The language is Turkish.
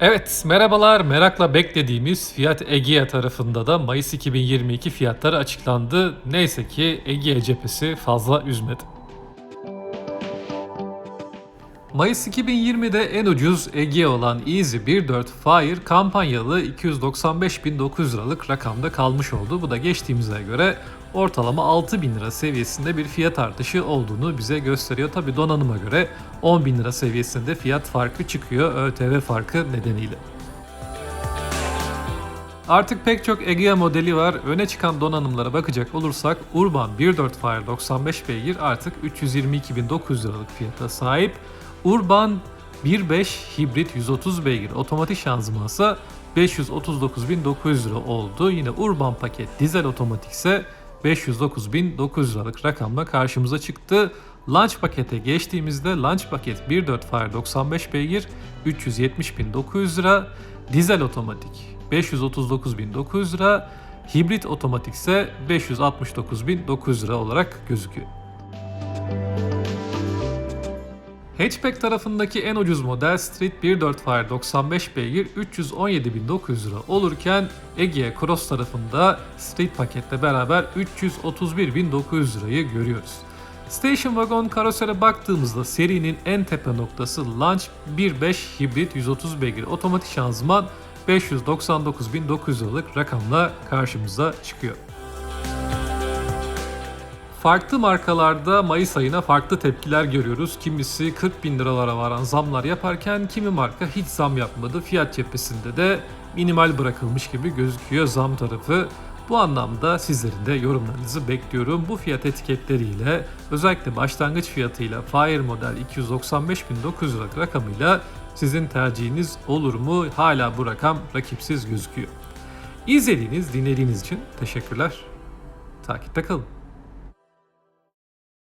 Evet, merhabalar. Merakla beklediğimiz Fiat Egea tarafında da Mayıs 2022 fiyatları açıklandı. Neyse ki Egea cephesi fazla üzmedi. Mayıs 2020'de en ucuz Egea olan Easy 1.4 Fire kampanyalı 295.900 liralık rakamda kalmış oldu. Bu da geçtiğimize göre ortalama 6000 lira seviyesinde bir fiyat artışı olduğunu bize gösteriyor. Tabi donanıma göre 10.000 lira seviyesinde fiyat farkı çıkıyor ÖTV farkı nedeniyle. Artık pek çok Egea modeli var. Öne çıkan donanımlara bakacak olursak Urban 1.4 Fire 95 beygir artık 322.900 liralık fiyata sahip. Urban 1.5 hibrit 130 beygir otomatik şanzımansa 539.900 lira oldu. Yine Urban paket dizel otomatik ise 509.900 liralık rakamla karşımıza çıktı. Launch pakete geçtiğimizde Launch paket 1.4 Fire 95 beygir 370.900 lira. Dizel otomatik 539.900 lira. Hibrit otomatik ise 569.900 lira olarak gözüküyor. Hatchback tarafındaki en ucuz model Street 1.4 Fire 95 beygir 317.900 lira olurken Egea Cross tarafında Street paketle beraber 331.900 lirayı görüyoruz. Station Wagon karosere baktığımızda serinin en tepe noktası Launch 1.5 hibrit 130 beygir otomatik şanzıman 599.900 liralık rakamla karşımıza çıkıyor. Farklı markalarda Mayıs ayına farklı tepkiler görüyoruz. Kimisi 40 bin liralara varan zamlar yaparken kimi marka hiç zam yapmadı. Fiyat cephesinde de minimal bırakılmış gibi gözüküyor zam tarafı. Bu anlamda sizlerin de yorumlarınızı bekliyorum. Bu fiyat etiketleriyle özellikle başlangıç fiyatıyla Fire model 295.900 liralık rakamıyla sizin tercihiniz olur mu? Hala bu rakam rakipsiz gözüküyor. İzlediğiniz, dinlediğiniz için teşekkürler. Takipte kalın.